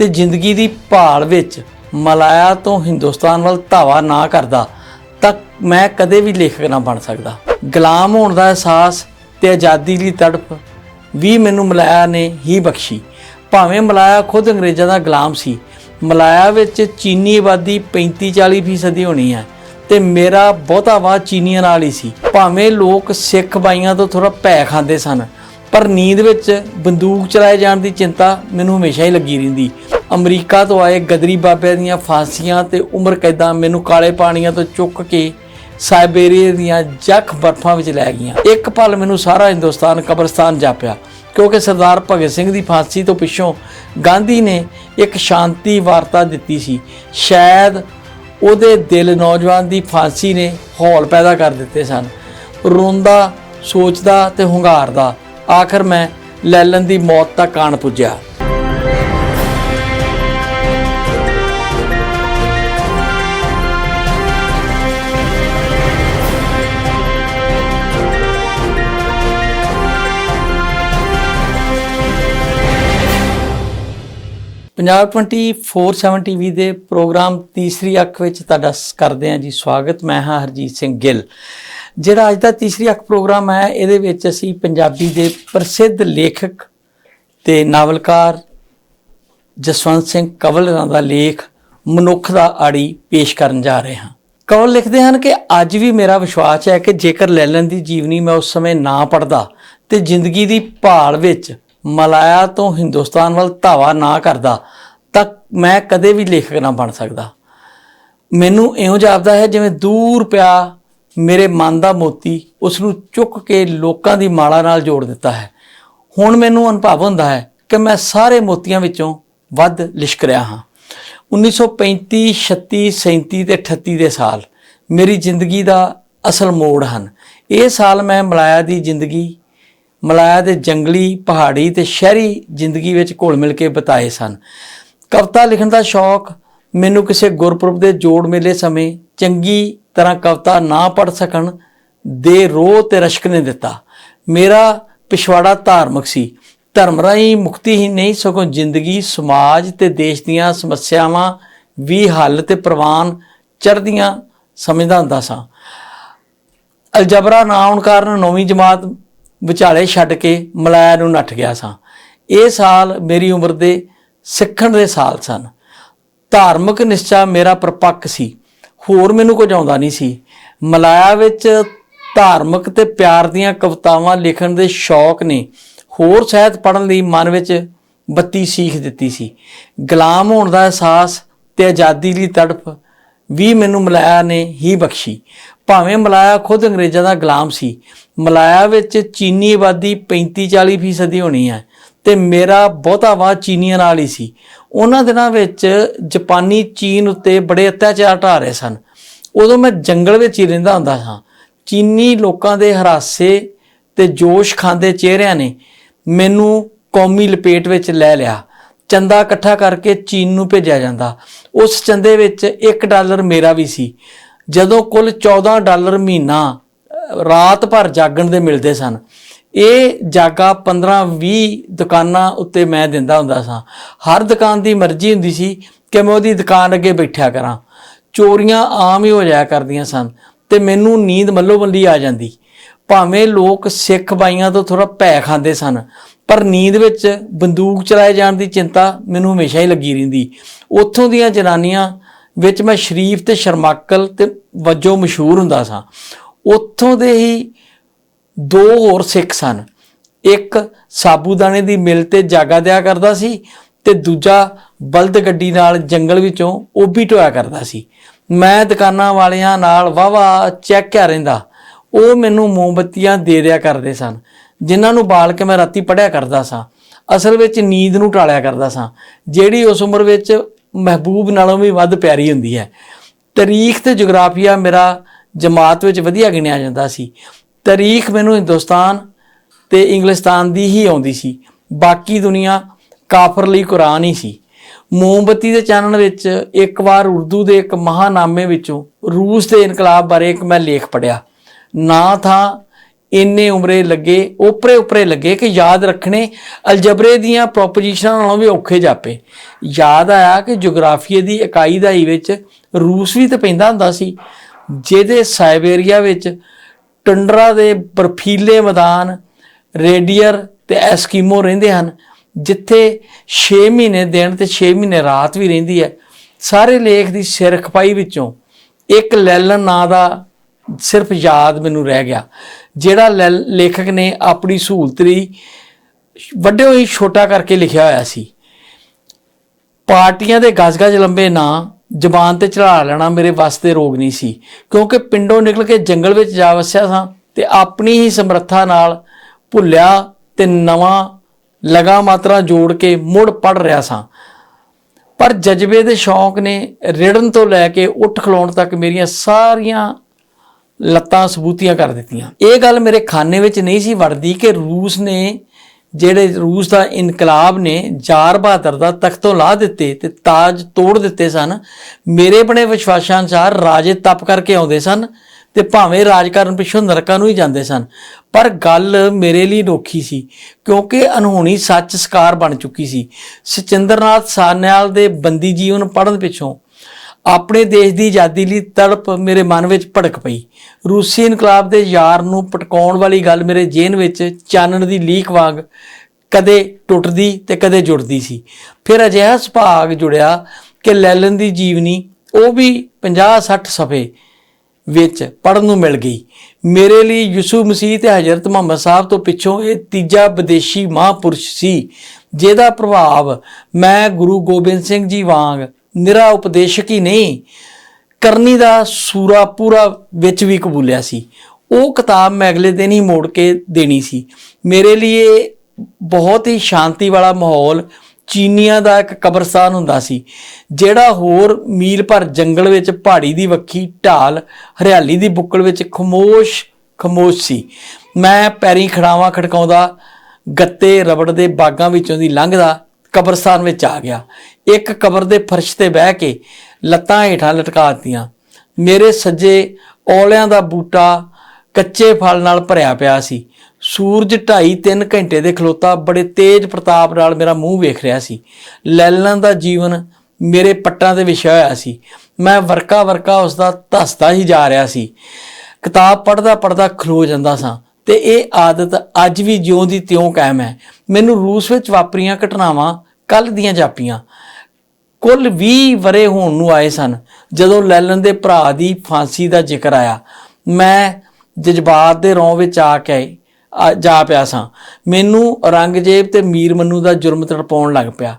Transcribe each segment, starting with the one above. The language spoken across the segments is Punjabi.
ਤੇ ਜ਼ਿੰਦਗੀ ਦੀ ਭਾਲ ਵਿੱਚ ਮਲਾਇਆ ਤੋਂ ਹਿੰਦੁਸਤਾਨ ਵੱਲ ਧਾਵਾ ਨਾ ਕਰਦਾ, ਤਾਂ ਮੈਂ ਕਦੇ ਵੀ ਲੇਖਕ ਨਾ ਬਣ ਸਕਦਾ। ਗੁਲਾਮ ਹੋਣ ਦਾ ਅਹਿਸਾਸ ਤੇ ਆਜ਼ਾਦੀ ਲਈ ਤੜਪ ਵੀ ਮੈਨੂੰ ਮਲਾਇਆ ਨੇ ਹੀ ਬਖਸ਼ੀ। ਭਾਵੇਂ ਮਲਾਇਆ ਖੁਦ ਅੰਗਰੇਜ਼ਾਂ ਦਾ ਗੁਲਾਮ ਸੀ, ਮਲਾਇਆ ਵਿੱਚ ਚੀਨੀ ਆਬਾਦੀ 35-40% ਫੀਸਦੀ ਹੋਣੀ ਹੈ ਤੇ ਮੇਰਾ ਬਹੁਤਾ ਵਾਹ ਚੀਨੀਆਂ ਨਾਲ ਹੀ ਸੀ। ਭਾਵੇਂ ਲੋਕ ਸਿੱਖ ਬਾਈਆਂ ਤੋਂ ਥੋੜਾ ਭੈ ਖਾਂਦੇ ਸਨ ਪਰ ਨੀਂਦ ਵਿੱਚ ਬੰਦੂਕ ਚਲਾਏ ਜਾਣ ਦੀ ਚਿੰਤਾ ਮੈਨੂੰ ਹਮੇਸ਼ਾ ਹੀ ਲੱਗੀ ਰਹਿੰਦੀ। ਅਮਰੀਕਾ ਤੋਂ ਆਏ ਗਦਰੀ ਬਾਬਿਆਂ ਦੀਆਂ ਫਾਂਸੀਆਂ ਤੇ ਉਮਰ ਕੈਦਾਂ ਮੈਨੂੰ ਕਾਲੇ ਪਾਣੀਆਂ ਤੋਂ ਚੁੱਕ ਕੇ ਸਾਇਬੇਰੀਆ ਦੀਆਂ ਜੱਖ ਬਰਫਾਂ ਵਿੱਚ ਲੈ ਗਈਆਂ। ਇੱਕ ਪਲ ਮੈਨੂੰ ਸਾਰਾ ਹਿੰਦੁਸਤਾਨ, ਕਬਰਸਤਾਨ ਜਾਪਿਆ, ਕਿਉਂਕਿ ਸਰਦਾਰ ਭਗਤ ਸਿੰਘ ਦੀ ਫਾਂਸੀ ਤੋਂ ਪਿੱਛੋਂ ਗਾਂਧੀ ਨੇ ਇੱਕ ਸ਼ਾਂਤੀ ਵਾਰਤਾ ਦਿੱਤੀ ਸੀ। ਸ਼ਾਇਦ ਉਹਦੇ ਦਿਲ ਨੌਜਵਾਨ ਦੀ ਫਾਂਸੀ ਨੇ ਹੌਲ ਪੈਦਾ ਕਰ ਦਿੱਤੇ ਸਨ। ਰੋਂਦਾ, ਸੋਚਦਾ ਤੇ ਹੁੰਗਾਰਦਾ ਆਖਰ ਮੈਂ ਲੈਲਨ ਦੀ ਮੌਤ ਦਾ ਕਾਣ ਪੁੱਜਿਆ। ਪੰਜਾਬ 24/7 ਟੀਵੀ ਦੇ ਪ੍ਰੋਗਰਾਮ ਤੀਸਰੀ ਅੱਖ ਵਿੱਚ ਤੁਹਾਡਾ ਕਰਦੇ ਹਾਂ ਜੀ ਸਵਾਗਤ। ਮੈਂ ਹਾਂ ਹਰਜੀਤ ਸਿੰਘ ਗਿੱਲ। ਜਿਹੜਾ ਅੱਜ ਦਾ ਤੀਸਰੀ ਅੱਖ ਪ੍ਰੋਗਰਾਮ ਹੈ, ਇਹਦੇ ਵਿੱਚ ਅਸੀਂ ਪੰਜਾਬੀ ਦੇ ਪ੍ਰਸਿੱਧ ਲੇਖਕ ਤੇ ਨਾਵਲਕਾਰ ਜਸਵੰਤ ਸਿੰਘ ਕੰਵਲ ਦਾ ਲੇਖ ਮਨੁੱਖ ਦਾ ਆੜੀ ਪੇਸ਼ ਕਰਨ ਜਾ ਰਹੇ ਹਾਂ। ਕੰਵਲ ਲਿਖਦੇ ਹਨ ਕਿ ਅੱਜ ਵੀ ਮੇਰਾ ਵਿਸ਼ਵਾਸ ਹੈ ਕਿ ਜੇਕਰ ਲੈਲਨ ਦੀ ਜੀਵਨੀ ਮੈਂ ਉਸ ਸਮੇਂ ਨਾ ਪੜਦਾ ਤੇ ਜ਼ਿੰਦਗੀ ਦੀ ਭਾਲ ਵਿੱਚ ਮਲਾਇਆ ਤੋਂ ਹਿੰਦੁਸਤਾਨ ਵੱਲ ਧਾਵਾ ਨਾ ਕਰਦਾ, ਤਾਂ ਮੈਂ ਕਦੇ ਵੀ ਲੇਖਕ ਨਾ ਬਣ ਸਕਦਾ। ਮੈਨੂੰ ਇਉਂ ਜਾਪਦਾ ਹੈ ਜਿਵੇਂ ਦੂਰ ਪਿਆ ਮੇਰੇ ਮਨ ਦਾ ਮੋਤੀ ਉਸ ਨੂੰ ਚੁੱਕ ਕੇ ਲੋਕਾਂ ਦੀ ਮਾਲਾ ਨਾਲ ਜੋੜ ਦਿੱਤਾ ਹੈ। ਹੁਣ ਮੈਨੂੰ ਅਨੁਭਵ ਹੁੰਦਾ ਹੈ ਕਿ ਮੈਂ ਸਾਰੇ ਮੋਤੀਆਂ ਵਿੱਚੋਂ ਵੱਧ ਲਿਸ਼ਕ ਰਿਹਾ ਹਾਂ 1935 36 37 ਤੇ 38 ਦੇ ਸਾਲ ਮੇਰੀ ਜ਼ਿੰਦਗੀ ਦਾ ਅਸਲ ਮੋੜ ਹਨ। ਇਹ ਸਾਲ ਮੈਂ ਮਲਾਇਆ ਦੀ ਜ਼ਿੰਦਗੀ, ਮਲਾਇਆ ਦੇ ਜੰਗਲੀ, ਪਹਾੜੀ ਤੇ ਸ਼ਹਿਰੀ ਜ਼ਿੰਦਗੀ ਵਿੱਚ ਘੁਲ ਮਿਲ ਕੇ ਬਿਤਾਏ ਸਨ। ਕਵਿਤਾ ਲਿਖਣ ਦਾ ਸ਼ੌਕ ਮੈਨੂੰ ਕਿਸੇ ਗੁਰਪੁਰਬ ਦੇ ਜੋੜ ਮੇਲੇ ਸਮੇਂ ਚੰਗੀ ਤਰ੍ਹਾਂ ਕਵਿਤਾ ਨਾ ਪੜ ਸਕਣ, ਦੇ ਰੋਹ ਤੇ ਰਸ਼ਕ ਨੇ ਦਿੱਤਾ। ਮੇਰਾ ਪਿਛਵਾੜਾ ਧਾਰਮਿਕ ਸੀ। ਧਰਮ ਰਾਹੀਂ ਮੁਕਤੀ ਹੀ ਨਹੀਂ, ਸਗੋਂ ਜ਼ਿੰਦਗੀ, ਸਮਾਜ ਤੇ ਦੇਸ਼ ਦੀਆਂ ਸਮੱਸਿਆਵਾਂ ਵੀ ਹੱਲ ਤੇ ਪ੍ਰਵਾਨ ਚੜ੍ਹਦੀਆਂ ਸਮਝਦਾ ਹੁੰਦਾ ਸਾਂ। ਅਲਜਬਰਾ ਨਾ ਆਉਣ ਕਾਰਨ ਨੌਵੀਂ ਜਮਾਤ ਵਿਚਾਲੇ ਛੱਡ ਕੇ ਮਲਾਇਆ ਨੂੰ ਨੱਠ ਗਿਆ ਸਾਂ। ਇਹ ਸਾਲ ਮੇਰੀ ਉਮਰ ਦੇ ਸਿੱਖਣ ਦੇ ਸਾਲ ਸਨ। ਧਾਰਮਿਕ ਨਿਸ਼ਚਾ ਮੇਰਾ ਪ੍ਰਪੱਕ ਸੀ। ਹੋਰ ਮੈਨੂੰ ਕੁਝ ਆਉਂਦਾ ਨਹੀਂ ਸੀ। ਮਲਾਇਆ ਵਿੱਚ ਧਾਰਮਿਕ ਤੇ ਪਿਆਰ ਦੀਆਂ ਕਵਿਤਾਵਾਂ ਲਿਖਣ ਦੇ ਸ਼ੌਕ ਨੇ। ਹੋਰ ਸਾਹਿਤ ਪੜ੍ਹਨ ਲਈ ਮਨ ਵਿੱਚ ਬੱਤੀ ਸੀਖ ਦਿੱਤੀ ਸੀ। ਗੁਲਾਮ ਹੋਣ ਦਾ ਅਹਿਸਾਸ ਤੇ ਆਜ਼ਾਦੀ ਦੀ ਤੜਫ ਵੀ ਮੈਨੂੰ ਮਲਾਇਆ ਨੇ ਹੀ ਬਖਸ਼ੀ। ਭਾਵੇਂ ਮਲਾਇਆ ਖੁਦ ਅੰਗਰੇਜ਼ਾਂ ਦਾ ਗੁਲਾਮ ਸੀ। ਮਲਾਇਆ ਵਿੱਚ ਚੀਨੀ ਆਬਾਦੀ 35-40% ਫੀਸਦੀ ਹੋਣੀ ਹੈ ਤੇ ਮੇਰਾ ਬਹੁਤਾ ਵਾਹ ਚੀਨੀਆਂ ਨਾਲ ਹੀ ਸੀ। ਉਹਨਾਂ ਦਿਨਾਂ ਵਿੱਚ ਜਾਪਾਨੀ, ਚੀਨ ਉੱਤੇ ਬੜੇ ਅਤਿਆਚਾਰ ਢਾ ਰਹੇ ਸਨ। ਉਦੋਂ ਮੈਂ ਜੰਗਲ ਵਿੱਚ ਹੀ ਰਹਿੰਦਾ ਹੁੰਦਾ ਹਾਂ ਚੀਨੀ ਲੋਕਾਂ ਦੇ ਹਰਾਸੇ ਤੇ ਜੋਸ਼ ਖਾਂਦੇ ਚਿਹਰਿਆਂ ਨੇ ਮੈਨੂੰ ਕੌਮੀ ਲਪੇਟ ਵਿੱਚ ਲੈ ਲਿਆ। ਚੰਦਾ ਇਕੱਠਾ ਕਰਕੇ ਚੀਨ ਨੂੰ ਭੇਜਿਆ ਜਾਂਦਾ। ਉਸ ਚੰਦੇ ਵਿੱਚ 1 ਡਾਲਰ ਮੇਰਾ ਵੀ ਸੀ। ਜਦੋਂ ਕੁੱਲ 14 ਡਾਲਰ ਮਹੀਨਾ ਰਾਤ ਭਰ ਜਾਗਣ ਦੇ ਮਿਲਦੇ ਸਨ। ਇਹ ਜਾਗਾ 15-20 ਦੁਕਾਨਾਂ ਉੱਤੇ ਮੈਂ ਦਿੰਦਾ ਹੁੰਦਾ ਸਾਂ। ਹਰ ਦੁਕਾਨ ਦੀ ਮਰਜ਼ੀ ਹੁੰਦੀ ਸੀ ਕਿ ਮੈਂ ਉਹਦੀ ਦੁਕਾਨ ਅੱਗੇ ਬੈਠਿਆ ਕਰਾਂ। ਚੋਰੀਆਂ ਆਮ ਹੀ ਹੋ ਜਾਇਆ ਕਰਦੀਆਂ ਸਨ ਤੇ ਮੈਨੂੰ ਨੀਂਦ ਮੱਲੋ ਮੱਲੀ ਆ ਜਾਂਦੀ। ਭਾਵੇਂ ਲੋਕ ਸਿੱਖ ਬਾਈਆਂ ਤੋਂ ਥੋੜਾ ਭੈ ਖਾਂਦੇ ਸਨ, ਪਰ ਨੀਂਦ ਵਿੱਚ ਬੰਦੂਕ ਚਲਾਏ ਜਾਣ ਦੀ ਚਿੰਤਾ ਮੈਨੂੰ ਹਮੇਸ਼ਾ ਹੀ ਲੱਗੀ ਰਹਿੰਦੀ। ਉੱਥੋਂ ਦੀਆਂ ਜਨਾਨੀਆਂ ਵਿੱਚ ਮੈਂ ਸ਼ਰੀਫ ਤੇ ਸ਼ਰਮਾਕਲ ਤੇ ਵਜੋਂ ਮਸ਼ਹੂਰ ਹੁੰਦਾ ਸਾਂ। ਉੱਥੋਂ ਦੇ ਹੀ ਦੋ ਹੋਰ ਸਿੱਖ ਸਨ। ਇੱਕ ਸਾਬੂਦਾਨੇ ਦੀ ਮਿਲ ਤੇ ਜਾਗਾ ਦਿਆ ਕਰਦਾ ਸੀ ਤੇ ਦੂਜਾ ਬਲਦ ਗੱਡੀ ਨਾਲ ਜੰਗਲ ਵਿੱਚੋਂ ਉਹ ਵੀ ਢੋਇਆ ਕਰਦਾ ਸੀ। ਮੈਂ ਦੁਕਾਨਾਂ ਵਾਲਿਆਂ ਨਾਲ ਵਾਵਾ ਚੈੱਕਿਆ ਰਹਿੰਦਾ। ਉਹ ਮੈਨੂੰ ਮੋਮਬੱਤੀਆਂ ਦੇ ਦਿਆ ਕਰਦੇ ਸਨ, ਜਿਨ੍ਹਾਂ ਨੂੰ ਬਾਲ ਕੇ ਮੈਂ ਰਾਤੀ ਪੜਿਆ ਕਰਦਾ ਸਾਂ। ਅਸਲ ਵਿੱਚ ਨੀਂਦ ਨੂੰ ਟਾਲਿਆ ਕਰਦਾ ਸਾਂ, ਜਿਹੜੀ ਉਸ ਉਮਰ ਵਿੱਚ ਮਹਿਬੂਬ ਨਾਲੋਂ ਵੀ ਵੱਧ ਪਿਆਰੀ ਹੁੰਦੀ ਹੈ। ਤਾਰੀਖ ਤੇ ਜਗਰਾਫੀਆ ਮੇਰਾ ਜਮਾਤ ਵਿੱਚ ਵਧੀਆ ਗਿਣਿਆ ਜਾਂਦਾ ਸੀ। ਤਾਰੀਖ ਮੈਨੂੰ ਹਿੰਦੁਸਤਾਨ ਤੇ ਇੰਗਲਿਸਤਾਨ ਦੀ ਹੀ ਆਉਂਦੀ ਸੀ। ਬਾਕੀ ਦੁਨੀਆ ਕਾਫਰ ਲਈ ਕੁਰਾਨ ਹੀ ਸੀ। ਮੋਮਬੱਤੀ ਦੇ ਚਾਨਣ ਵਿੱਚ ਇੱਕ ਵਾਰ ਉਰਦੂ ਦੇ ਇੱਕ ਮਹਾਨਾਮੇ ਵਿੱਚੋਂ ਰੂਸ ਦੇ ਇਨਕਲਾਬ ਬਾਰੇ ਇੱਕ ਮੈਂ ਲੇਖ ਪੜਿਆ ਨਾ ਥਾ ਇੰਨੇ ਉਮਰੇ ਲੱਗੇ, ਉਪਰੇ ਉਪਰੇ ਲੱਗੇ ਕਿ ਯਾਦ ਰੱਖਣੇ ਅਲਜਬਰੇ ਦੀਆਂ ਪ੍ਰੋਪੋਜੀਸ਼ਨਾਂ ਨਾਲੋਂ ਵੀ ਔਖੇ ਜਾਪੇ। ਯਾਦ ਆਇਆ ਕਿ ਜੀਓਗ੍ਰਾਫੀਏ ਦੀ ਇਕਾਈ ਦਹਾਈ ਵਿੱਚ ਰੂਸ ਵੀ ਤਾਂ ਪੈਂਦਾ ਹੁੰਦਾ ਸੀ, ਜਿਹਦੇ ਸਾਈਬੇਰੀਆ ਵਿੱਚ ਟੰਡਰਾ ਦੇ ਬਰਫੀਲੇ ਮੈਦਾਨ, ਰੇਡੀਅਰ ਤੇ ਐਸਕੀਮੋ ਰਹਿੰਦੇ ਹਨ, ਜਿੱਥੇ 6 ਮਹੀਨੇ ਦਿਨ ਤੇ 6 ਮਹੀਨੇ ਰਾਤ ਵੀ ਰਹਿੰਦੀ ਹੈ। ਸਾਰੇ ਲੇਖ ਦੀ ਸਿਰ ਖਪਾਈ ਵਿੱਚੋਂ ਇੱਕ ਲੈਲਨ ਨਾਂ ਦਾ ਸਿਰਫ ਯਾਦ ਮੈਨੂੰ ਰਹਿ ਗਿਆ, ਜਿਹੜਾ ਲੈ- ਲੇਖਕ ਨੇ ਆਪਣੀ ਸਹੂਲਤ ਲਈ ਵੱਡਿਓ ਹੀ ਛੋਟਾ ਕਰਕੇ ਲਿਖਿਆ ਹੋਇਆ ਸੀ। ਪਾਰਟੀਆਂ ਦੇ ਗਜ਼-ਗਜ਼ ਲੰਬੇ ਨਾਂ ਜ਼ਬਾਨ ਤੇ ਚੜਾ ਲੈਣਾ ਮੇਰੇ ਵੱਸ ਰੋਗ ਨਹੀਂ ਸੀ। ਕਿਉਂਕਿ ਪਿੰਡੋਂ ਨਿਕਲ ਕੇ ਜੰਗਲ ਵਿੱਚ ਜਾ ਵਸਿਆ ਸਾਂ ਤੇ ਆਪਣੀ ਹੀ ਸਮਰੱਥਾ ਨਾਲ ਭੁੱਲਿਆ ਤੇ ਨਵਾਂ ਲਗਾ ਮਾਤਰਾ ਜੋੜ ਕੇ ਮੁੜ ਪੜ ਰਿਹਾ ਸਾਂ। ਪਰ ਜਜ਼ਬੇ ਦੇ ਸ਼ੌਂਕ ਨੇ ਰਿੜਨ ਤੋਂ ਲੈ ਕੇ ਉੱਠ ਖਲੋਣ ਤੱਕ ਮੇਰੀਆਂ ਸਾਰੀਆਂ ਲੱਤਾਂ ਸਬੂਤੀਆਂ ਕਰ ਦਿੱਤੀਆਂ। ਇਹ ਗੱਲ ਮੇਰੇ ਖਾਨੇ ਵਿੱਚ ਨਹੀਂ ਸੀ ਵੜਦੀ ਕਿ ਰੂਸ ਨੇ ਜਿਹੜੇ ਰੂਸ ਦਾ ਇਨਕਲਾਬ ਨੇ ਜਾਰ ਬਹਾਦਰ ਦਾ ਤਖਤੋਂ ਲਾ ਦਿੱਤੇ ਤੇ ਤਾਜ ਤੋੜ ਦਿੱਤੇ ਸਨ, ਮੇਰੇ ਬਣੇ ਵਿਸ਼ਵਾਸਾਂ ਅਨੁਸਾਰ ਰਾਜੇ ਤਪ ਕਰਕੇ ਆਉਂਦੇ ਸਨ ਤੇ ਭਾਵੇਂ ਰਾਜ ਕਰਨ ਪਿੱਛੋਂ ਨਰਕਾਂ ਨੂੰ ਹੀ ਜਾਂਦੇ ਸਨ। ਪਰ ਗੱਲ ਮੇਰੇ ਲਈ ਨੋਖੀ ਸੀ, ਕਿਉਂਕਿ ਅਨਹੋਣੀ ਸੱਚ ਸਕਾਰ ਬਣ ਚੁੱਕੀ ਸੀ। ਸਚਿੰਦਰਨਾਥ ਸਾਨਿਆਲ ਦੇ ਬੰਦੀ ਜੀਵਨ ਪੜ੍ਹਨ ਪਿੱਛੋਂ ਆਪਣੇ ਦੇਸ਼ ਦੀ ਆਜ਼ਾਦੀ ਲਈ ਤੜਪ ਮੇਰੇ ਮਨ ਵਿੱਚ ਭੜਕ ਪਈ। ਰੂਸੀ ਇਨਕਲਾਬ ਦੇ ਯਾਰ ਨੂੰ ਪਟਕਾਉਣ ਵਾਲੀ ਗੱਲ ਮੇਰੇ ਜੇਨ ਵਿੱਚ ਚਾਨਣ ਦੀ ਲੀਕ ਵਾਂਗ ਕਦੇ ਟੁੱਟਦੀ ਤੇ ਕਦੇ ਜੁੜਦੀ ਸੀ। ਫਿਰ ਅਜਿਹਾ ਸੁਭਾਗ ਜੁੜਿਆ ਕਿ ਲੈਲਨ ਦੀ ਜੀਵਨੀ ਉਹ ਵੀ 50 60 ਸਫੇ ਵਿੱਚ ਪੜਨ ਨੂੰ ਮਿਲ ਗਈ। ਮੇਰੇ ਲਈ ਯਿਸੂ ਮਸੀਹ ਤੇ ਹਜ਼ਰਤ ਮੁਹੰਮਦ ਸਾਹਿਬ ਤੋਂ ਪਿੱਛੋਂ ਇਹ ਤੀਜਾ ਵਿਦੇਸ਼ੀ ਮਹਾਂਪੁਰਸ਼ ਸੀ, ਜਿਹਦਾ ਪ੍ਰਭਾਵ ਮੈਂ ਗੁਰੂ ਗੋਬਿੰਦ ਸਿੰਘ ਜੀ ਵਾਂਗ ਨਿਰਾ ਉਪਦੇਸ਼ਕ ਹੀ ਨਹੀਂ, ਕਰਨੀ ਦਾ ਸੂਰਾ ਪੂਰਾ ਵਿੱਚ ਵੀ ਕਬੂਲਿਆ ਸੀ। ਉਹ ਕਿਤਾਬ ਮੈਂ ਅਗਲੇ ਦਿਨ ਹੀ ਮੋੜ ਕੇ ਦੇਣੀ ਸੀ। ਮੇਰੇ ਲਈ ਇਹ ਬਹੁਤ ਹੀ ਸ਼ਾਂਤੀ ਵਾਲਾ ਮਾਹੌਲ ਚੀਨੀਆਂ ਦਾ ਇੱਕ ਕਬਰਸਤਾਨ ਹੁੰਦਾ ਸੀ, ਜਿਹੜਾ ਹੋਰ ਮੀਲ ਭਰ ਜੰਗਲ ਵਿੱਚ ਪਹਾੜੀ ਦੀ ਵੱਖੀ ਢਾਲ, ਹਰਿਆਲੀ ਦੀ ਬੁੱਕਲ ਵਿੱਚ ਖਮੋਸ਼ ਖਮੋਸ਼ ਸੀ। ਮੈਂ ਪੈਰੀ ਖੜਾਵਾਂ ਖੜਕਾਉਂਦਾ, ਗੱਤੇ ਰਬੜ ਦੇ ਬਾਗਾਂ ਵਿੱਚੋਂ ਦੀ ਲੰਘਦਾ ਕਬਰਸਤਾਨ ਵਿੱਚ ਆ ਗਿਆ। ਇੱਕ ਕਬਰ ਦੇ ਫਰਸ਼ ਤੇ ਬਹਿ ਕੇ ਲੱਤਾਂ ਹੇਠਾਂ ਲਟਕਾ ਦਿੱਤੀਆਂ। ਮੇਰੇ ਸੱਜੇ ਔਲਿਆਂ ਦਾ ਬੂਟਾ ਕੱਚੇ ਫਲ ਨਾਲ ਭਰਿਆ ਪਿਆ ਸੀ। ਸੂਰਜ 2.5 3 ਘੰਟੇ ਦੇ ਖਲੋਤਾ ਬੜੇ ਤੇਜ਼ ਪ੍ਰਤਾਪ ਨਾਲ ਮੇਰਾ ਮੂੰਹ ਵੇਖ ਰਿਹਾ ਸੀ। ਲੈਲਨ ਦਾ ਜੀਵਨ ਮੇਰੇ ਪੱਟਾਂ ਤੇ ਵਿਛਿਆ ਹੋਇਆ ਸੀ। ਮੈਂ ਵਰਕਾ ਵਰਕਾ ਉਸ ਦਾ ਧਸਦਾ ਹੀ ਜਾ ਰਿਹਾ ਸੀ। ਕਿਤਾਬ ਪੜ੍ਹਦਾ ਪੜ੍ਹਦਾ ਖਲੋ ਜਾਂਦਾ ਸਾਂ। ਤੇ ਇਹ ਆਦਤ ਅੱਜ ਵੀ ਜਿਉਂ ਦੀ ਤਿਉਂ ਕਾਇਮ ਹੈ। ਮੈਨੂੰ ਰੂਸ ਵਿੱਚ ਵਾਪਰੀਆਂ ਘਟਨਾਵਾਂ ਕੱਲ ਦੀਆਂ ਜਾਪੀਆਂ। ਕੁੱਲ 20 ਵਰੇ ਹੋਣ ਨੂੰ ਆਏ ਸਨ, ਜਦੋਂ ਲੈਲਨ ਦੇ ਭਰਾ ਦੀ ਫਾਂਸੀ ਦਾ ਜ਼ਿਕਰ ਆਇਆ। ਮੈਂ ਜਜ਼ਬਾਤ ਦੇ ਰੌਂ ਵਿੱਚ ਆ ਕੇ ਆ- ਜਾ ਪਿਆ ਸਾਂ। ਮੈਨੂੰ ਔਰੰਗਜ਼ੇਬ ਤੇ ਮੀਰ ਮੰਨੂ ਦਾ ਜੁਰਮ ਤੜਪਾਉਣ ਲੱਗ ਪਿਆ।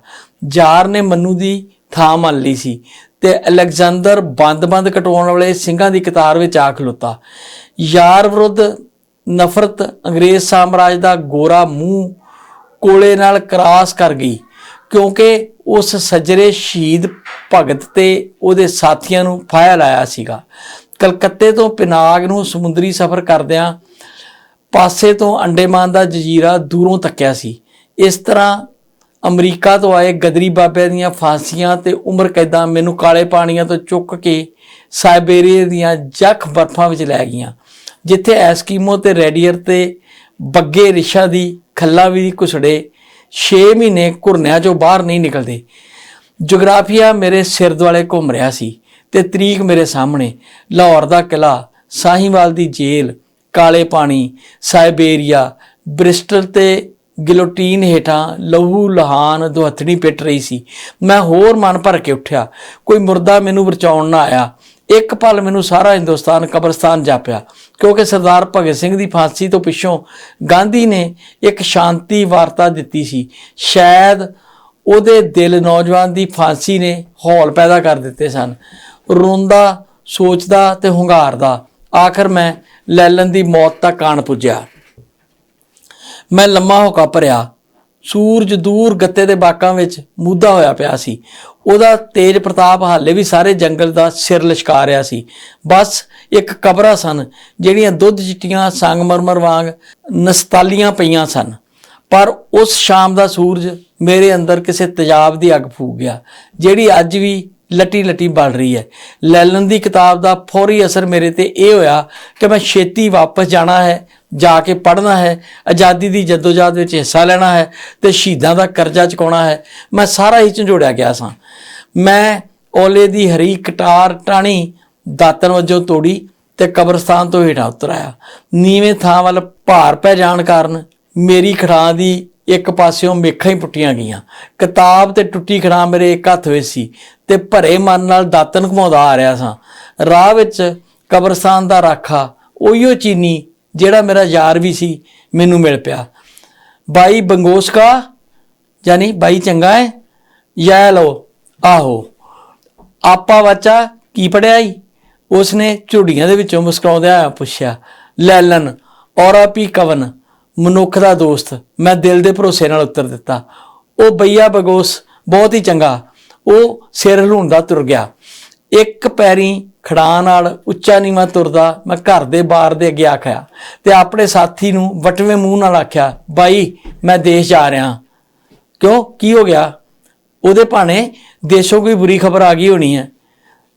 ਜਾਰ ਨੇ ਮੰਨੂ ਦੀ ਥਾਂ ਮੰਨ ਲਈ ਸੀ ਤੇ ਅਲੈਗਜ਼ੈਂਡਰ ਬੰਦ-ਬੰਦ ਕਟਾਉਣ ਵਾਲੇ ਸਿੰਘਾਂ ਦੀ ਕਤਾਰ ਵਿੱਚ ਆ ਖਲੋਤਾ। ਯਾਰ ਵਿਰੁੱਧ ਨਫ਼ਰਤ ਅੰਗਰੇਜ਼ ਸਾਮਰਾਜ ਦਾ ਗੋਰਾ ਮੂੰਹ ਕੋਲੇ ਨਾਲ ਕਰਾਸ ਕਰ ਗਈ, ਕਿਉਂਕਿ ਉਸ ਸੱਜਰੇ ਸ਼ਹੀਦ ਭਗਤ ਤੇ ਉਹਦੇ ਸਾਥੀਆਂ ਨੂੰ ਫਾਇਆ ਲਾਇਆ ਸੀਗਾ। ਕਲਕੱਤੇ ਤੋਂ ਪਿਨਾਗ ਨੂੰ ਸਮੁੰਦਰੀ ਸਫ਼ਰ ਕਰਦਿਆਂ ਪਾਸੇ ਤੋਂ ਅੰਡੇਮਾਨ ਦਾ ਜਜ਼ੀਰਾ ਦੂਰੋਂ ਤੱਕਿਆ ਸੀ। ਇਸ ਤਰ੍ਹਾਂ ਅਮਰੀਕਾ ਤੋਂ ਆਏ ਗਦਰੀ ਬਾਬਿਆਂ ਦੀਆਂ ਫਾਂਸੀਆਂ ਤੇ ਉਮਰ ਕੈਦਾਂ ਮੈਨੂੰ ਕਾਲੇ ਪਾਣੀਆਂ ਤੋਂ ਚੁੱਕ ਕੇ ਸਾਈਬੇਰੀਆ ਦੀਆਂ ਜਖ ਬਰਫਾਂ ਵਿੱਚ ਲੈ ਗਈਆਂ। ਜਿੱਥੇ ਐਸਕੀਮੋ ਤੇ ਰੈਡੀਅਰ ਤੇ ਬੱਗੇ ਰਿਸ਼ਾ ਦੀ ਖੱਲਾ ਵੀ ਘੁਸੜੇ 6 ਮਹੀਨੇ ਘੁਰਨਿਆਂ ਚੋਂ ਬਾਹਰ ਨਹੀਂ ਨਿਕਲਦੇ। ਜੀਓਗ੍ਰਾਫੀਆ ਮੇਰੇ ਸਿਰ ਦੁਆਲੇ ਘੁੰਮ ਰਿਹਾ ਸੀ ਤੇ ਤਰੀਕ ਮੇਰੇ ਸਾਹਮਣੇ, ਲਾਹੌਰ ਦਾ ਕਿਲਾ ਸਾਹੀਵਾਲ ਦੀ ਜੇਲ੍ਹ, ਕਾਲੇ ਪਾਣੀ, ਸਾਇਬੇਰੀਆ, ਬ੍ਰਿਸਟਲ ਤੇ ਗਿਲੋਟੀਨ ਹੇਠਾਂ ਲਹੂ ਲਹਾਨ ਦੁਹੱਥਣੀ ਪਿੱਟ ਰਹੀ ਸੀ। ਮੈਂ ਹੋਰ ਮਨ ਭਰ ਕੇ ਉੱਠਿਆ। ਕੋਈ ਮੁਰਦਾ ਮੈਨੂੰ ਬਚਾਉਣ ਨਾ ਆਇਆ। ਇੱਕ ਪਲ ਮੈਨੂੰ ਸਾਰਾ ਹਿੰਦੁਸਤਾਨ, ਕਬਰਸਤਾਨ ਜਾਪਿਆ। ਕਿਉਂਕਿ ਸਰਦਾਰ ਭਗਤ ਸਿੰਘ ਦੀ ਫਾਂਸੀ ਤੋਂ ਪਿੱਛੋਂ ਗਾਂਧੀ ਨੇ ਇੱਕ ਸ਼ਾਂਤੀ ਵਾਰਤਾ ਦਿੱਤੀ ਸੀ। ਸ਼ਾਇਦ ਉਹਦੇ ਦਿਲ ਨੌਜਵਾਨ ਦੀ ਫਾਂਸੀ ਨੇ ਹੌਲ ਪੈਦਾ ਕਰ ਦਿੱਤੇ ਸਨ। ਰੋਂਦਾ, ਸੋਚਦਾ ਤੇ ਹੁੰਗਾਰਦਾ, ਆਖਰ ਮੈਂ ਲੈਲਨ ਦੀ ਮੌਤ ਤੱਕ ਆਣ ਪੁੱਜਿਆ। ਮੈਂ ਲੰਮਾ ਹੋਕਾ ਭਰਿਆ। ਸੂਰਜ ਦੂਰ ਗੱਤੇ ਦੇ ਬਾਕਾਂ ਵਿੱਚ ਮੁੱਦਾ ਹੋਇਆ ਪਿਆ ਸੀ। ਉਹਦਾ ਤੇਜ ਪ੍ਰਤਾਪ ਹਾਲੇ ਵੀ ਸਾਰੇ ਜੰਗਲ ਦਾ ਸਿਰ ਲਸ਼ਕਾ ਰਿਹਾ ਸੀ। ਬਸ ਇੱਕ ਕਬਰਾਂ ਸਨ, ਜਿਹੜੀਆਂ ਦੁੱਧ ਚਿੱਟੀਆਂ ਸੰਗਮਰਮਰ ਵਾਂਗ ਨਸਤਾਲੀਆਂ ਪਈਆਂ ਸਨ। ਪਰ ਉਸ ਸ਼ਾਮ ਦਾ ਸੂਰਜ ਮੇਰੇ ਅੰਦਰ ਕਿਸੇ ਤੇਜ਼ਾਬ ਦੀ ਅੱਗ ਫੂਕ ਗਿਆ, ਜਿਹੜੀ ਅੱਜ ਵੀ ਲਟੀ ਲਟੀ ਬਲ ਰਹੀ ਹੈ। ਲੈਲਨ ਦੀ ਕਿਤਾਬ ਦਾ ਫੌਰੀ ਅਸਰ ਮੇਰੇ ਤੇ ਇਹ ਹੋਇਆ ਕਿ ਮੈਂ ਛੇਤੀ ਵਾਪਸ ਜਾਣਾ ਹੈ, ਜਾ ਕੇ ਪੜ੍ਹਨਾ ਹੈ, ਆਜ਼ਾਦੀ ਦੀ ਜਦੋਜਹਿਦ ਵਿੱਚ ਹਿੱਸਾ ਲੈਣਾ ਹੈ ਤੇ ਸ਼ਹੀਦਾਂ ਦਾ ਕਰਜ਼ਾ ਚੁਕਾਉਣਾ ਹੈ। ਮੈਂ ਸਾਰਾ ਹੀ ਝੰਜੋੜਿਆ ਗਿਆ ਸਾਂ। ਮੈਂ ਓਲੇ ਦੀ ਹਰੀ ਕਟਾਰ ਟਾਣੀ ਦਾਤਨ ਵਜੋਂ ਤੋੜੀ ਤੇ ਕਬਰਸਤਾਨ ਤੋਂ ਹੇਠਾਂ ਉਤਰ ਆਇਆ ਨੀਵੇਂ ਥਾਂ ਵੱਲ ਭਾਰ ਪੈ ਜਾਣ ਕਾਰਨ ਮੇਰੀ ਖੜਾਂ ਦੀ ਇੱਕ ਪਾਸਿਓਂ ਮੇਖਾਂ ਹੀ ਪੁੱਟੀਆਂ ਗਈਆਂ। ਕਿਤਾਬ ਤੇ ਟੁੱਟੀ ਖੜਾਂ ਮੇਰੇ ਇੱਕ ਹੱਥ ਵਿੱਚ ਸੀ ਤੇ ਭਰੇ ਮਨ ਨਾਲ ਦਾਤਨ ਘੁਮਾਉਂਦਾ ਆ ਰਿਹਾ ਸਾਂ। ਰਾਹ ਵਿੱਚ ਕਬਰਸਤਾਨ ਦਾ ਰਾਖਾ ਉਹੀਓ ਚੀਨੀ ਜਿਹੜਾ ਮੇਰਾ ਯਾਰ ਵੀ ਸੀ, ਮੈਨੂੰ ਮਿਲ ਪਿਆ। ਬਾਈ ਬੰਗੋਸਕਾ, ਯਾਨੀ ਬਾਈ ਚੰਗਾ ਹੈ, ਯਾ ਲਓ, ਆਹੋ, ਆਪਾ ਵਾਚਾ ਕੀ ਪੜਿਆ ਈ? ਉਸਨੇ ਝੁੜੀਆਂ ਦੇ ਵਿੱਚੋਂ ਮੁਸਕਰਾਉਂਦਿਆਂ ਹੋਇਆ ਪੁੱਛਿਆ ਲੈਲਨ ਔਰਾ ਪੀ ਕਵਨ, ਮਨੁੱਖ ਦਾ ਦੋਸਤ, ਮੈਂ ਦਿਲ ਦੇ ਭਰੋਸੇ ਨਾਲ ਉੱਤਰ ਦਿੱਤਾ। ਉਹ ਬਈਆ ਬਗੋਸ ਬਹੁਤ ਹੀ ਚੰਗਾ, ਉਹ ਸਿਰ ਹਿਲਾਉਂਦਾ ਤੁਰ ਗਿਆ। ਇੱਕ ਪੈਰੀ ਖੜਾਂ ਨਾਲ ਉੱਚਾ ਨੀਵਾਂ ਤੁਰਦਾ ਮੈਂ ਘਰ ਦੇ ਬਾਹਰ ਦੇ ਅੱਗੇ ਆਖਿਆ ਤੇ ਆਪਣੇ ਸਾਥੀ ਨੂੰ ਵਟਵੇਂ ਮੂੰਹ ਨਾਲ ਆਖਿਆ, ਬਾਈ, ਮੈਂ ਦੇਸ਼ ਜਾ ਰਿਹਾ ਕਿਉਂ? ਕੀ ਹੋ ਗਿਆ? ਉਹਦੇ ਭਾਣੇ ਦੇਸ਼ੋਂ ਕੋਈ ਬੁਰੀ ਖਬਰ ਆ ਗਈ ਹੋਣੀ ਹੈ।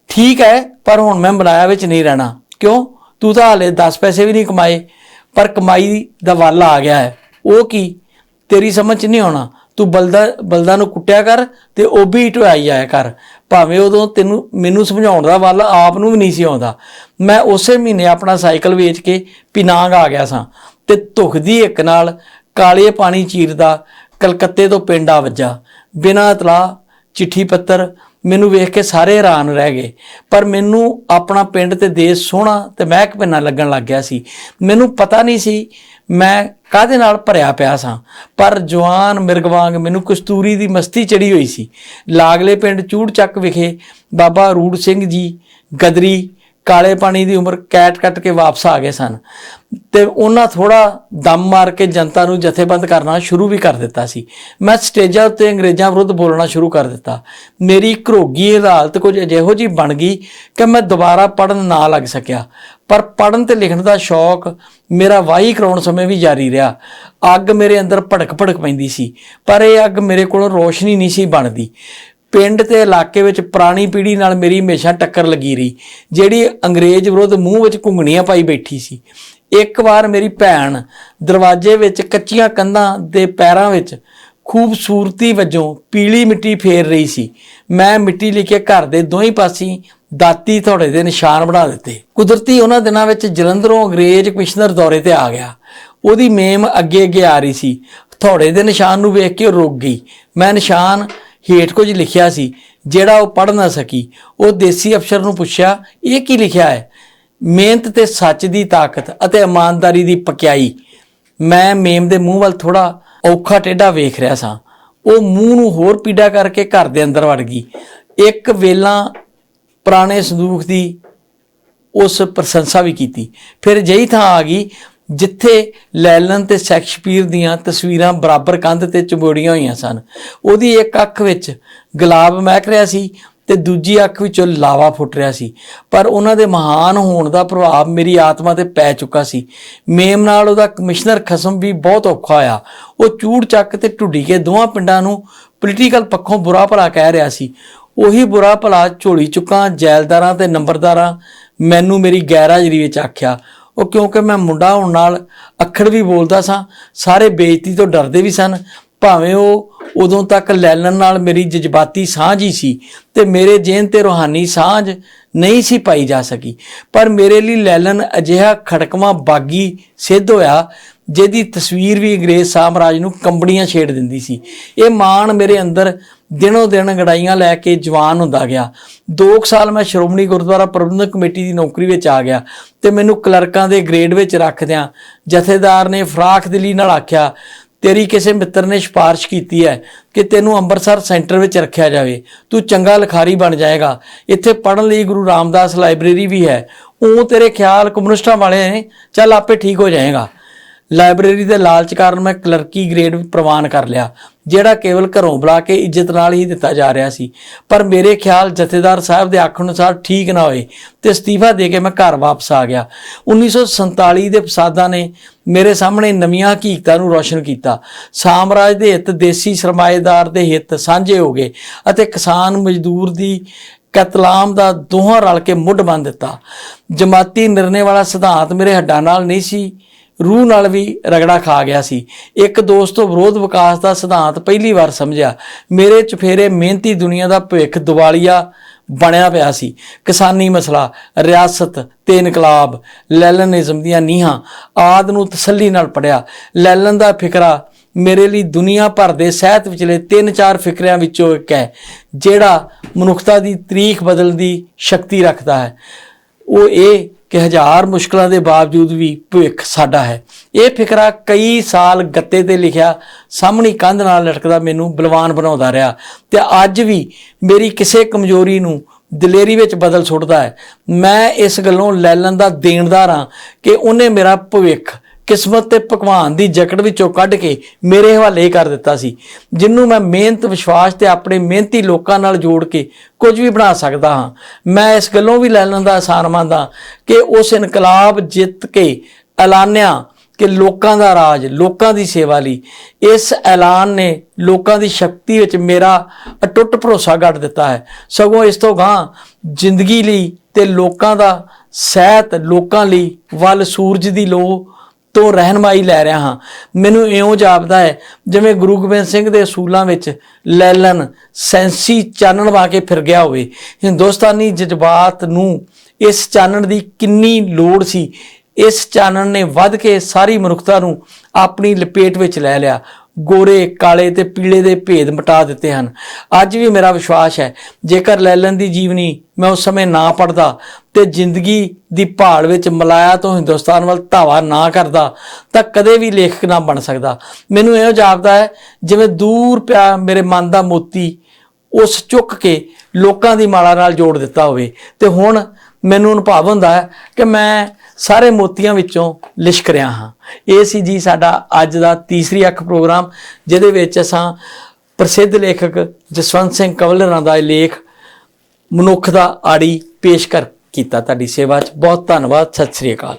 ਠੀਕ ਹੈ, ਪਰ ਹੁਣ ਮੈਂ ਮਲਾਇਆ ਵਿੱਚ ਨਹੀਂ ਰਹਿਣਾ। ਕਿਉਂ? ਤੂੰ ਤਾਂ ਹਾਲੇ 10 ਪੈਸੇ ਵੀ ਨਹੀਂ ਕਮਾਏ, ਪਰ ਕਮਾਈ ਦਾ ਵੱਲ ਆ ਗਿਆ ਹੈ। ਉਹ ਕੀ? ਤੇਰੀ ਸਮਝ 'ਚ ਨਹੀਂ ਆਉਣਾ। ਤੂੰ ਬਲਦਾ ਬਲਦਾ ਨੂੰ ਕੁੱਟਿਆ ਕਰ ਤੇ ਉਹ ਵੀ ਢਵਾਈ ਆਇਆ ਕਰ। ਭਾਵੇਂ ਉਦੋਂ ਤੈਨੂੰ, ਮੈਨੂੰ ਸਮਝਾਉਣ ਦਾ ਵੱਲ ਆਪ ਨੂੰ ਵੀ ਨਹੀਂ ਸੀ ਆਉਂਦਾ। ਮੈਂ ਉਸੇ ਮਹੀਨੇ ਆਪਣਾ ਸਾਈਕਲ ਵੇਚ ਕੇ ਪਿਨਾਂਗ ਆ ਗਿਆ ਸਾਂ ਤੇ ਧੁਖਦੀ ਇੱਕ ਨਾਲ ਕਾਲੇ ਪਾਣੀ ਚੀਰਦਾ ਕਲਕੱਤੇ ਤੋਂ ਪਿੰਡ ਆ ਵੱਜਾ। ਬਿਨਾਂ ਇਤਲਾਹ ਚਿੱਠੀ ਪੱਤਰ ਮੈਨੂੰ ਵੇਖ ਕੇ ਸਾਰੇ ਹੈਰਾਨ ਰਹਿ ਗਏ। ਪਰ ਮੈਨੂੰ ਆਪਣਾ ਪਿੰਡ ਤੇ ਦੇਸ਼ ਸੋਹਣਾ ਤੇ ਮਹਿਕ ਪਿੰਨਾ ਲੱਗਣ ਲੱਗ ਗਿਆ ਸੀ। ਮੈਨੂੰ ਪਤਾ ਨਹੀਂ ਸੀ ਮੈਂ ਕਾਹਦੇ ਨਾਲ ਭਰਿਆ ਪਿਆ ਸਾਂ। ਪਰ ਜਵਾਨ ਮਿਰਗ ਵਾਂਗ ਮੈਨੂੰ ਕਸਤੂਰੀ ਦੀ ਮਸਤੀ ਚੜੀ ਹੋਈ ਸੀ। ਲਾਗਲੇ ਪਿੰਡ ਚੂੜ ਚੱਕ ਵਿਖੇ ਬਾਬਾ ਰੂੜ ਸਿੰਘ ਜੀ ਗਦਰੀ ਕਾਲੇ ਪਾਣੀ ਦੀ ਉਮਰ ਕੈਟ ਕੱਟ ਕੇ ਵਾਪਸ ਆ ਗਏ ਸਨ। ਤੇ ਉਹਨਾਂ ਥੋੜਾ ਦਮ ਮਾਰ ਕੇ ਜਨਤਾ ਨੂੰ ਜਥੇਬੰਦ ਕਰਨਾ ਸ਼ੁਰੂ ਵੀ ਕਰ ਦਿੱਤਾ ਸੀ। ਮੈਂ ਸਟੇਜਾਂ ਉੱਤੇ ਅੰਗਰੇਜ਼ਾਂ ਵਿਰੁੱਧ ਬੋਲਣਾ ਸ਼ੁਰੂ ਕਰ ਦਿੱਤਾ। ਮੇਰੀ ਘਰੋਗੀ ਹਾਲਤ ਕੁਝ ਅਜਿਹੋ ਜੀ ਬਣ ਗਈ ਕਿ ਮੈਂ ਦੁਬਾਰਾ ਪੜਨ ਨਾ ਲੱਗ ਸਕਿਆ। ਪਰ ਪੜਨ ਤੇ ਲਿਖਣ ਦਾ ਸ਼ੌਕ ਮੇਰਾ ਵਾਹੀ ਕਰਾਉਣ ਸਮੇਂ ਵੀ ਜਾਰੀ ਰਿਹਾ। ਅੱਗ ਮੇਰੇ ਅੰਦਰ ਭੜਕ ਭੜਕ ਪੈਂਦੀ ਸੀ, ਪਰ ਇਹ ਅੱਗ ਮੇਰੇ ਕੋਲੋਂ ਰੋਸ਼ਨੀ ਨਹੀਂ ਸੀ ਬਣਦੀ। ਪਿੰਡ ਤੇ ਇਲਾਕੇ ਵਿੱਚ ਪੁਰਾਣੀ ਪੀੜ੍ਹੀ ਨਾਲ ਮੇਰੀ ਹਮੇਸ਼ਾ ਟੱਕਰ ਲੱਗੀ ਰਹੀ, ਜਿਹੜੀ ਅੰਗਰੇਜ਼ ਵਿਰੁੱਧ ਮੂੰਹ ਵਿੱਚ ਘੁੰਗਣੀਆਂ ਪਾਈ ਬੈਠੀ ਸੀ। ਇੱਕ ਵਾਰ ਮੇਰੀ ਭੈਣ ਦਰਵਾਜ਼ੇ ਵਿੱਚ ਕੱਚੀਆਂ ਕੰਧਾਂ ਦੇ ਪੈਰਾਂ ਵਿੱਚ ਖੂਬਸੂਰਤੀ ਵਜੋਂ ਪੀਲੀ ਮਿੱਟੀ ਫੇਰ ਰਹੀ ਸੀ। ਮੈਂ ਮਿੱਟੀ ਲੈ ਕੇ ਘਰ ਦੇ ਦੋਹੀਂ ਪਾਸੀ ਦਾਤੀ ਥੋੜੇ ਦੇ ਨਿਸ਼ਾਨ ਬਣਾ ਦਿੱਤੇ। ਕੁਦਰਤੀ ਉਹਨਾਂ ਦਿਨਾਂ ਵਿੱਚ ਜਲੰਧਰੋਂ ਅੰਗਰੇਜ਼ ਕਮਿਸ਼ਨਰ ਦੌਰੇ ਤੇ ਆ ਗਿਆ। ਉਹਦੀ ਮੇਮ ਅੱਗੇ ਅੱਗੇ ਆ ਰਹੀ ਸੀ। ਥੋੜੇ ਦੇ ਨਿਸ਼ਾਨ ਨੂੰ ਵੇਖ ਕੇ ਉਹ ਰੁਕ ਗਈ। ਮੈਂ ਨਿਸ਼ਾਨ ਹੇਠ ਕੁਝ ਲਿਖਿਆ ਸੀ, ਜਿਹੜਾ ਉਹ ਪੜ੍ਹ ਨਾ ਸਕੀ। ਉਹ ਦੇਸੀ ਅਫਸਰ ਨੂੰ ਪੁੱਛਿਆ, ਇਹ ਕੀ ਲਿਖਿਆ ਹੈ? ਮਿਹਨਤ ਤੇ ਸੱਚ ਦੀ ਤਾਕਤ ਅਤੇ ਇਮਾਨਦਾਰੀ ਦੀ ਪਕਿਆਈ। ਮੈਂ ਮੇਮ ਦੇ ਮੂੰਹ ਵੱਲ ਥੋੜਾ ਔਖਾ ਟੇਢਾ ਵੇਖ ਰਿਹਾ ਸਾਂ। ਉਹ ਮੂੰਹ ਨੂੰ ਹੋਰ ਪੀੜਾ ਕਰਕੇ ਘਰ ਦੇ ਅੰਦਰ ਵੜ ਗਈ। ਇੱਕ ਵੇਲਾ ਪੁਰਾਣੇ ਸੰਦੂਖ ਦੀ ਉਸ ਪ੍ਰਸ਼ੰਸਾ ਵੀ ਕੀਤੀ। ਫਿਰ ਜਈ ਥਾਂ ਆ ਗਈ ਜਿੱਥੇ ਲੈਲਨ ਤੇ ਸ਼ੈਕਸਪੀਅਰ ਦੀਆਂ ਤਸਵੀਰਾਂ ਬਰਾਬਰ ਕੰਧ ਤੇ ਚਮੋੜੀਆਂ ਹੋਈਆਂ ਸਨ। ਉਹਦੀ ਇੱਕ ਅੱਖ ਵਿੱਚ ਗੁਲਾਬ ਮਹਿਕ ਰਿਹਾ ਸੀ। ਤੇ ਦੂਜੀ ਅੱਖ ਵਿੱਚੋਂ ਲਾਵਾ ਫੁੱਟ ਰਿਹਾ ਸੀ। ਪਰ ਉਹਨਾਂ ਦੇ ਮਹਾਨ ਹੋਣ ਦਾ ਪ੍ਰਭਾਵ ਮੇਰੀ ਆਤਮਾ ਤੇ ਪੈ ਚੁੱਕਾ ਸੀ। ਮੇਮ ਨਾਲ ਉਹਦਾ ਕਮਿਸ਼ਨਰ ਖਸਮ ਵੀ ਬਹੁਤ ਔਖਾ ਹੋਇਆ। ਉਹ ਚੂੜ ਚੱਕ ਤੇ ਢੁੱਡੀ ਕੇ ਦੋਵਾਂ ਪਿੰਡਾਂ ਨੂੰ ਪੋਲੀਟੀਕਲ ਪੱਖੋਂ ਬੁਰਾ ਭਲਾ ਕਹਿ ਰਿਹਾ ਸੀ। ਉਹੀ ਬੁਰਾ ਭਲਾ ਝੋਲੀ ਚੁੱਕਾਂ, ਜੈਲਦਾਰਾਂ ਤੇ ਨੰਬਰਦਾਰਾਂ ਮੈਨੂੰ ਮੇਰੀ ਗੈਰਹਾਜ਼ਰੀ ਵਿੱਚ ਆਖਿਆ। ਉਹ ਕਿਉਂਕਿ ਮੈਂ ਮੁੰਡਾ ਹੋਣ ਨਾਲ ਅੱਖੜ ਵੀ ਬੋਲਦਾ ਸਾਂ, ਸਾਰੇ ਬੇਇੱਜ਼ਤੀ ਤੋਂ ਡਰਦੇ ਵੀ ਸਨ ਭਾਵੇਂ ਉਹ ਉਦੋਂ ਤੱਕ ਲੈਲਨ ਨਾਲ ਮੇਰੀ ਜਜ਼ਬਾਤੀ ਸਾਂਝ ਹੀ ਸੀ ਤੇ ਮੇਰੇ ਜੇਨ ਤੇ ਰੋਹਾਨੀ ਸਾਂਝ ਨਹੀਂ ਸੀ ਪਾਈ ਜਾ ਸਕੀ। ਪਰ ਮੇਰੇ ਲਈ ਲੈਲਨ ਅਜਿਹਾ ਖੜਕਵਾਂ ਬਾਗੀ ਸਿੱਧ ਹੋਇਆ, ਜਿਹਦੀ ਤਸਵੀਰ ਵੀ ਅੰਗਰੇਜ਼ ਸਾਮਰਾਜ ਨੂੰ ਕੰਬੜੀਆਂ ਛੇੜ ਦਿੰਦੀ ਸੀ। ਇਹ ਮਾਣ ਮੇਰੇ ਅੰਦਰ ਦਿਨੋ ਦਿਨ ਗੜਾਈਆਂ ਲੈ ਕੇ ਜਵਾਨ ਹੁੰਦਾ ਗਿਆ। 2 ਸਾਲ ਮੈਂ ਸ਼੍ਰੋਮਣੀ ਗੁਰਦੁਆਰਾ ਪ੍ਰਬੰਧਕ ਕਮੇਟੀ ਦੀ ਨੌਕਰੀ ਵਿੱਚ ਆ ਗਿਆ ਤੇ ਮੈਨੂੰ ਕਲਰਕਾਂ ਦੇ ਗ੍ਰੇਡ ਵਿੱਚ ਰੱਖਦਿਆਂ ਜਥੇਦਾਰ ਨੇ ਫਰਾਖ ਦਿਲੀ ਨਾਲ ਆਖਿਆ ਤੇਰੀ ਕਿਸੇ ਮਿੱਤਰ ਨੇ ਸਿਫਾਰਿਸ਼ ਕੀਤੀ ਹੈ ਕਿ ਤੈਨੂੰ ਅੰਮ੍ਰਿਤਸਰ ਸੈਂਟਰ ਵਿੱਚ ਰੱਖਿਆ ਜਾਵੇ। ਤੂੰ ਚੰਗਾ ਲਿਖਾਰੀ ਬਣ ਜਾਏਗਾ। ਇੱਥੇ ਪੜ੍ਹਨ ਲਈ ਗੁਰੂ ਰਾਮਦਾਸ ਲਾਇਬ੍ਰੇਰੀ ਵੀ ਹੈ। ਉਹ ਤੇਰੇ ਖਿਆਲ ਕਮਿਊਨਿਸਟਾਂ ਵਾਲੇ ਨੇ? ਚੱਲ ਆਪੇ ਠੀਕ ਹੋ ਜਾਏਗਾ। ਲਾਇਬ੍ਰੇਰੀ ਦੇ ਲਾਲਚ ਕਾਰਨ ਮੈਂ ਕਲਰਕੀ ਗ੍ਰੇਡ ਪ੍ਰਵਾਨ ਕਰ ਲਿਆ, ਜਿਹੜਾ ਕੇਵਲ ਘਰੋਂ ਬੁਲਾ ਕੇ ਇੱਜ਼ਤ ਨਾਲ ਹੀ ਦਿੱਤਾ ਜਾ ਰਿਹਾ ਸੀ। ਪਰ ਮੇਰੇ ਖਿਆਲ ਜਥੇਦਾਰ ਸਾਹਿਬ ਦੇ ਆਖਣ ਅਨੁਸਾਰ ਠੀਕ ਨਾ ਹੋਏ ਤੇ ਅਸਤੀਫਾ ਦੇ ਕੇ ਮੈਂ ਘਰ ਵਾਪਸ ਆ ਗਿਆ। 1947 ਦੇ ਫਸਾਦਾਂ ਨੇ ਮੇਰੇ ਸਾਹਮਣੇ ਨਵੀਆਂ ਹਕੀਕਤਾਂ ਨੂੰ ਰੌਸ਼ਨ ਕੀਤਾ। ਸਾਮਰਾਜ ਦੇ ਹਿੱਤ, ਦੇਸੀ ਸਰਮਾਏਦਾਰ ਦੇ ਹਿੱਤ ਸਾਂਝੇ ਹੋ ਗਏ ਅਤੇ ਕਿਸਾਨ ਮਜ਼ਦੂਰ ਦੀ ਕਤਲਾਮ ਦਾ ਦੋਹਾਂ ਰਲ ਕੇ ਮੁੱਢ ਬੰਨ ਦਿੱਤਾ। ਜਮਾਤੀ ਨਿਰਣੇ ਵਾਲਾ ਸਿਧਾਂਤ ਮੇਰੇ ਹੱਡਾਂ ਨਾਲ ਨਹੀਂ ਸੀ। ਰੂਹ ਨਾਲ ਵੀ ਰਗੜਾ ਖਾ ਗਿਆ ਸੀ। ਇੱਕ ਦੋਸਤ ਤੋਂ ਵਿਰੋਧ ਵਿਕਾਸ ਦਾ ਸਿਧਾਂਤ ਪਹਿਲੀ ਵਾਰ ਸਮਝਿਆ। ਮੇਰੇ ਚਫੇਰੇ ਮਿਹਨਤੀ ਦੁਨੀਆ ਦਾ ਭਵਿੱਖ ਦਿਵਾਲੀਆ ਬਣਿਆ ਪਿਆ ਸੀ। ਕਿਸਾਨੀ ਮਸਲਾ, ਰਿਆਸਤ ਤੇ ਇਨਕਲਾਬ, ਲੈਲਨਿਜ਼ਮ ਦੀਆਂ ਨੀਹਾਂ ਆਦ ਨੂੰ ਤਸੱਲੀ ਨਾਲ ਪੜਿਆ ਲੈਲਨ ਦਾ ਫਿਕਰਾ, ਮੇਰੇ ਲਈ ਦੁਨੀਆ ਭਰ ਦੇ ਸਹਿਤ ਵਿਚਲੇ ਤਿੰਨ ਚਾਰ ਫਿਕਰਿਆਂ ਵਿੱਚੋਂ ਇੱਕ ਹੈ, ਜਿਹੜਾ ਮਨੁੱਖਤਾ ਦੀ ਤਰੀਖ ਬਦਲਣ ਦੀ ਸ਼ਕਤੀ ਰੱਖਦਾ ਹੈ। ਉਹ ਇਹ ਕਿ ਹਜ਼ਾਰ ਮੁਸ਼ਕਲਾਂ ਦੇ ਬਾਵਜੂਦ ਵੀ ਭਵਿੱਖ ਸਾਡਾ ਹੈ। ਇਹ ਫਿਕਰਾ ਕਈ ਸਾਲ ਗੱਤੇ ਤੇ ਲਿਖਿਆ, ਸਾਹਮਣੀ ਕੰਧ ਨਾਲ ਲਟਕਦਾ ਮੈਨੂੰ ਬਲਵਾਨ ਬਣਾਉਂਦਾ ਰਿਹਾ ਤੇ ਅੱਜ ਵੀ ਮੇਰੀ ਕਿਸੇ ਕਮਜ਼ੋਰੀ ਨੂੰ ਦਲੇਰੀ ਵਿੱਚ ਬਦਲ ਸੁੱਟਦਾ ਹੈ। ਮੈਂ ਇਸ ਗੱਲੋਂ ਲੈਲਨ ਦਾ ਦੇਣਦਾਰ ਹਾਂ ਕਿ ਉਹਨੇ ਮੇਰਾ ਭਵਿੱਖ ਕਿਸਮਤ ਤੇ ਭਗਵਾਨ ਦੀ ਜਕੜ ਵਿੱਚੋਂ ਕੱਢ ਕੇ ਮੇਰੇ ਹਵਾਲੇ ਕਰ ਦਿੱਤਾ ਸੀ, ਜਿੰਨੂੰ ਮੈਂ ਮਿਹਨਤ, ਵਿਸ਼ਵਾਸ ਤੇ ਆਪਣੇ ਮਿਹਨਤੀ ਲੋਕਾਂ ਨਾਲ ਜੋੜ ਕੇ ਕੁਝ ਵੀ ਬਣਾ ਸਕਦਾ ਹਾਂ। ਮੈਂ ਇਸ ਗੱਲੋਂ ਵੀ ਲੈ ਲੈਂਦਾ, ਆਸਾਨ ਮੰਨਦਾ ਕਿ ਉਸ ਇਨਕਲਾਬ ਜਿੱਤ ਕੇ ਐਲਾਨਿਆ ਕਿ ਲੋਕਾਂ ਦਾ ਰਾਜ, ਲੋਕਾਂ ਦੀ ਸੇਵਾ ਲਈ। ਇਸ ਐਲਾਨ ਨੇ ਲੋਕਾਂ ਦੀ ਸ਼ਕਤੀ ਵਿੱਚ ਮੇਰਾ ਅਟੁੱਟ ਭਰੋਸਾ ਗੱਡ ਦਿੱਤਾ ਹੈ। ਸਗੋਂ ਇਸ ਤੋਂ ਗਾਂ ਜ਼ਿੰਦਗੀ ਲਈ ਤੇ ਲੋਕਾਂ ਦਾ ਸਹਿਤ, ਲੋਕਾਂ ਲਈ ਵੱਲ ਸੂਰਜ ਦੀ ਲੋ ਤੋਂ ਰਹਿਨਮਾਈ ਲੈ ਰਿਹਾ ਹਾਂ। ਮੈਨੂੰ ਇਉਂ ਜਾਪਦਾ ਹੈ, ਜਿਵੇਂ ਗੁਰੂ ਗੋਬਿੰਦ ਸਿੰਘ ਦੇ ਅਸੂਲਾਂ ਵਿੱਚ ਲੈਲਨ ਸੈਂਸੀ ਚਾਨਣ ਵਾ ਕੇ ਫਿਰ ਗਿਆ ਹੋਵੇ। ਹਿੰਦੁਸਤਾਨੀ ਜਜ਼ਬਾਤ ਨੂੰ ਇਸ ਚਾਨਣ ਦੀ ਕਿੰਨੀ ਲੋੜ ਸੀ, ਇਸ ਚਾਨਣ ਨੇ ਵੱਧ ਕੇ ਸਾਰੀ ਮਨੁੱਖਤਾ ਨੂੰ ਆਪਣੀ ਲਪੇਟ ਵਿੱਚ ਲੈ ਲਿਆ। ਗੋਰੇ, ਕਾਲੇ ਤੇ ਪੀਲੇ ਦੇ ਭੇਦ ਮਿਟਾ ਦਿੱਤੇ ਹਨ। ਅੱਜ ਵੀ ਮੇਰਾ ਵਿਸ਼ਵਾਸ ਹੈ, ਜੇਕਰ ਲੈਲਨ ਦੀ ਜੀਵਨੀ ਮੈਂ ਉਸ ਸਮੇਂ ਨਾ ਪੜਦਾ ਤੇ ਜ਼ਿੰਦਗੀ ਦੀ ਭਾਲ ਵਿੱਚ ਮਲਾਇਆ ਤੋਂ ਹਿੰਦੁਸਤਾਨ ਵੱਲ ਧਾਵਾ ਨਾ ਕਰਦਾ, ਤਾਂ ਕਦੇ ਵੀ ਲੇਖਕ ਨਾ ਬਣ ਸਕਦਾ। ਮੈਨੂੰ ਇਹੋ ਜਾਪਦਾ ਹੈ, ਜਿਵੇਂ ਦੂਰ ਪਿਆ ਮੇਰੇ ਮਨ ਦਾ ਮੋਤੀ, ਉਸ ਚੁੱਕ ਕੇ ਲੋਕਾਂ ਦੀ ਮਾਲਾ ਨਾਲ ਜੋੜ ਦਿੱਤਾ ਹੋਵੇ। ਤੇ ਹੁਣ ਮੈਨੂੰ ਅਨੁਭਵ ਹੁੰਦਾ ਹੈ ਕਿ ਮੈਂ ਸਾਰੇ ਮੋਤੀਆਂ ਵਿੱਚੋਂ ਲਿਸ਼ਕ ਰਿਹਾ ਹਾਂ। ਇਹ ਸੀ ਜੀ ਸਾਡਾ ਅੱਜ ਦਾ ਤੀਸਰੀ ਅੱਖ ਪ੍ਰੋਗਰਾਮ, ਜਿਹਦੇ ਵਿੱਚ ਅਸਾਂ ਪ੍ਰਸਿੱਧ ਲੇਖਕ ਜਸਵੰਤ ਸਿੰਘ ਕਵਲਰਾਂ ਦਾ ਲੇਖ ਮਨੁੱਖ ਦਾ ਆੜੀ ਪੇਸ਼ ਕਰ ਕੀਤਾ। ਤੁਹਾਡੀ ਸੇਵਾ 'ਚ ਬਹੁਤ ਧੰਨਵਾਦ। ਸਤਿ ਸ੍ਰੀ ਅਕਾਲ।